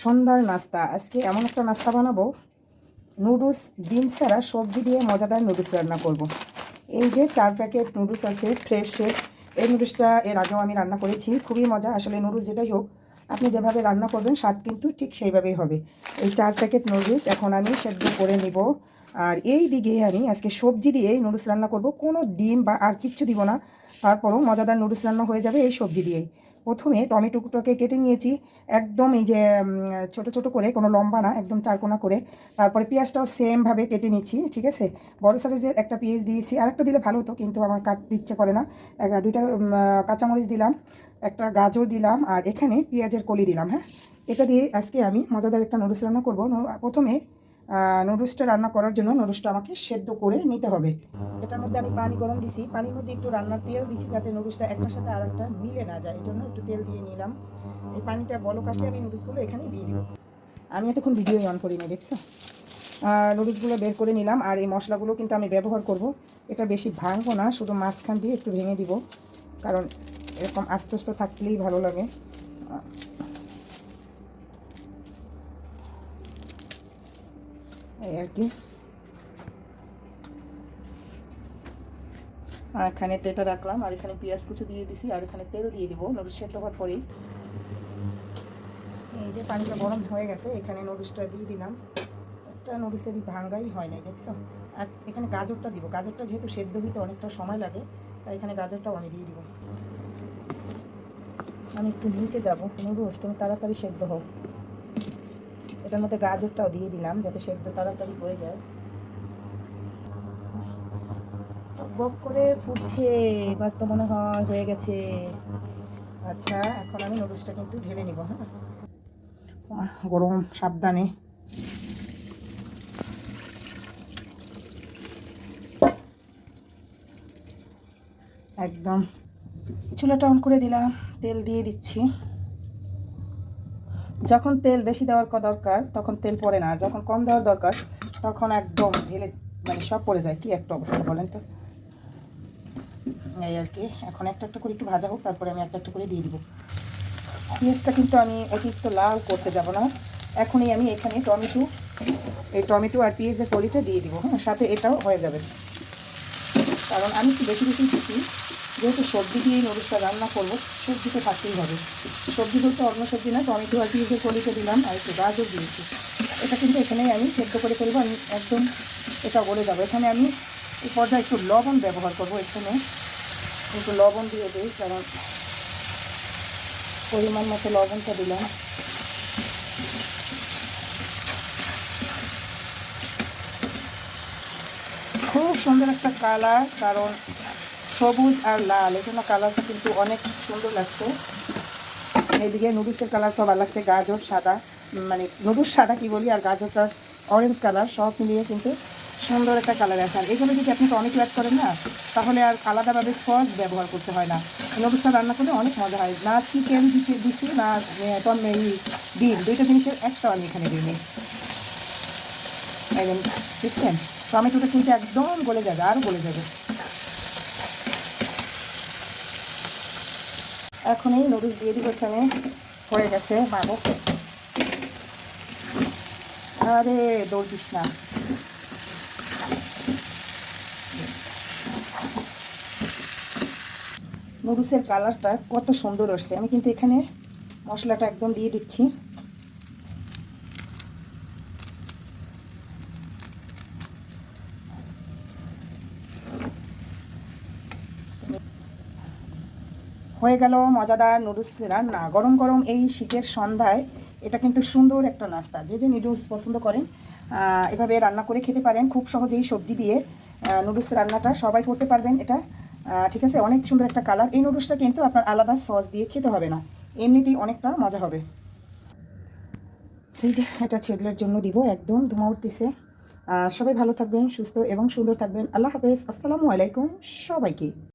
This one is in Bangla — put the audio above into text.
সন্ধ্যার নাস্তা। আজকে এমন একটা নাস্তা বানাবো। নুডলস, ডিম ছাড়া সবজি দিয়ে মজাদার নুডলস রান্না করব। এই যে চার প্যাকেট নুডলস আছে ফ্রেশের এই নুডলসটা এর আগেও আমি রান্না করেছি। খুবই মজা। আসলে নুডলস যেটাই হোক, আপনি যেভাবে রান্না করবেন, স্বাদ কিন্তু ঠিক সেইভাবেই হবে। এই চার প্যাকেট নুডলস এখন আমি সেদ্ধ করে নিব। আর এই দিকে আমি আজকে সবজি দিয়ে নুডলস রান্না করব। কোনো ডিম বা আর কিচ্ছু দিব না। তারপরও মজাদার নুডলস রান্না হয়ে যাবে এই সবজি দিয়েই। প্রথমে টমেটোটাকে কেটে নিয়েছি। একদম এই যে ছোট ছোট করে, কোনো লম্বা না, একদম চারকোনা করে। তারপরে পেঁয়াজটাও সেমভাবে কেটে নিচ্ছি, ঠিক আছে? বড় সাইজের একটা পেঁয়াজ দিয়েছি। আরেকটা দিলে ভালো হতো, কিন্তু আমার কাটতে ইচ্ছে করে না। দুইটা কাঁচামরিচ দিলাম, একটা গাজর দিলাম, আর এখানে পেঁয়াজের কলি দিলাম হ্যাঁ? এটা দিয়ে আজকে আমি মজাদার একটা নুডলস রান্না করব। প্রথমে নুডলসটা রান্না করার জন্য নুডলসটা আমাকে সেদ্ধ করে নিতে হবে। এটার মধ্যে আমি পানি গরম দিছি। পানির মধ্যে একটু রান্নার তেল দিছি যাতে নুডলসটা একটার সাথে আর একটা মিলে না যায়। এই জন্য একটু তেল দিয়ে নিলাম। এই পানিটা বলক আসলে আমি নুডলসগুলো এখানে দিয়ে দিব। আমি এতক্ষণ ভিডিও অন করিনি, দেখছ? নুডলসগুলো বের করে নিলাম আর এই মশলাগুলো কিন্তু আমি ব্যবহার করব। এটা বেশি ভাঙবো না, শুধু মাঝখান দিয়ে একটু ভেঙে দিব। কারণ এরকম আস্তে আস্তে থাকলেই ভালো লাগে। এই আর কি। আর এখানে তেলটা রাখলাম, আর এখানে পেঁয়াজ কুচি দিয়ে দিছি, আর এখানে তেল দিয়ে দিব। নুডলস সেদ্ধ হওয়ার পরেই এই যে পানিটা গরম হয়ে গেছে, এখানে নুডলসটা দিয়ে দিলাম। একটা নুডলসেরই ভাঙ্গাই হয় না দেখছ? আর এখানে গাজরটা দিব। গাজরটা যেহেতু সেদ্ধ হইতে অনেকটা সময় লাগে, তাই এখানে গাজরটাও আমি দিয়ে দিব। আমি একটু নিচে যাব। নুডলস তুমি তাড়াতাড়ি সেদ্ধ হও। এটার মধ্যে গাজরটাও দিয়ে দিলাম যাতে সেদ্ধ তাড়াতাড়ি হয়ে যায়। বক করে ফুটছে, এবার তো মনে হয় হয়ে গেছে। আচ্ছা এখন আমি নুডলসটা কিন্তু ঢেলে নিব হ্যাঁ? গরম সাবধানে। একদম। চুলাটা অন করে দিলাম, তেল দিয়ে দিচ্ছি। যখন তেল বেশি দেওয়ার দরকার, তখন তেল পড়ে না। আর যখন কম দেওয়ার দরকার, তখন একদম ঢেলে মানে সব পড়ে যায়। কি একটা অবস্থা বলেন তো? এই আর কি। এখন একটা একটা করে একটু ভাজা হোক, তারপরে আমি একটা একটা করে দিয়ে দিব। পেঁয়াজটা কিন্তু আমি অতিরিক্ত লাল করতে যাব না। এখনই আমি এখানে টমেটো, এই টমেটো আর পেঁয়াজের কলিটা দিয়ে দিব। হ্যাঁ সাথে এটাও হয়ে যাবে। কারণ আমি একটু বেশি বেশি দিচ্ছি যেহেতু সবজি দিয়ে নুডলসটা রান্না করব সবজি তো থাকতেই হবে। সবজি বলতে অন্য সবজি না টমেটো আর পেঁয়াজের কলিটা দিলাম, আর একটু গাজর দিয়েছি। এটা কিন্তু এখানেই আমি সেদ্ধ করে ফেলব, আমি একদম এটা বলে যাব। এখানে আমি এই পর্যায়ে একটু লবণ ব্যবহার করব এখানে। একটু লবণ দিয়ে দিই, কারণ পরিমাণ মতো লবণটা দিলাম। খুব সুন্দর একটা কালার, কারণ সবুজ আর লাল, এই জন্য কালারটা কিন্তু অনেক সুন্দর লাগছে। এইদিকে নুডলসের কালারটা ভালো লাগছে, গাজর সাদা মানে নুডলস সাদা কি বলি আর গাজরটা অরেঞ্জ কালার সব মিলিয়ে কিন্তু সুন্দর একটা কালার আছে। আর এগুলো যদি আপনি টমেটো অ্যাড করেন না, তাহলে আর আলাদাভাবে সস ব্যবহার করতে হয় না। নুডলসটা রান্না করলে অনেক মজা হয়। না চিকেন দিতে দিছি, না ডিম, দুইটা জিনিসের একটা আমি এখানে দিই। নি। একদম দেখছেন? টমেটোটা কিন্তু একদম গলে যাবে, আরও গলে যাবে। এখন এই নুডলস দিয়ে দিব এখানে। হয়ে গেছে মাগো আরে, দৌড় দিস না। নুডলসের কালারটা কত সুন্দর আসছে। আমি কিন্তু এখানে মশলাটা একদম দিয়ে দিচ্ছি। হয়ে গেল মজাদার নুডলস রান্না। গরম গরম এই শীতের সন্ধ্যায় এটা কিন্তু সুন্দর একটা নাস্তা। যে যে নুডলস পছন্দ করেন এভাবে রান্না করে খেতে পারেন। খুব সহজেই সবজি দিয়ে নুডলস রান্নাটা সবাই করতে পারবেন এটা। ঠিক আছে? অনেক সুন্দর একটা কালার। এই নুডলসটা কিন্তু আপনার আলাদা সস দিয়ে খেতে হবে না। এমনিতেই অনেকটা মজা হবে। এই যে এটা ছেলের জন্য দিব। একদম ধোঁয়া উঠতেছে। সবাই ভালো থাকবেন, সুস্থ এবং সুন্দর থাকবেন। আল্লাহ হাফেজ। আসসালামু আলাইকুম সবাইকে।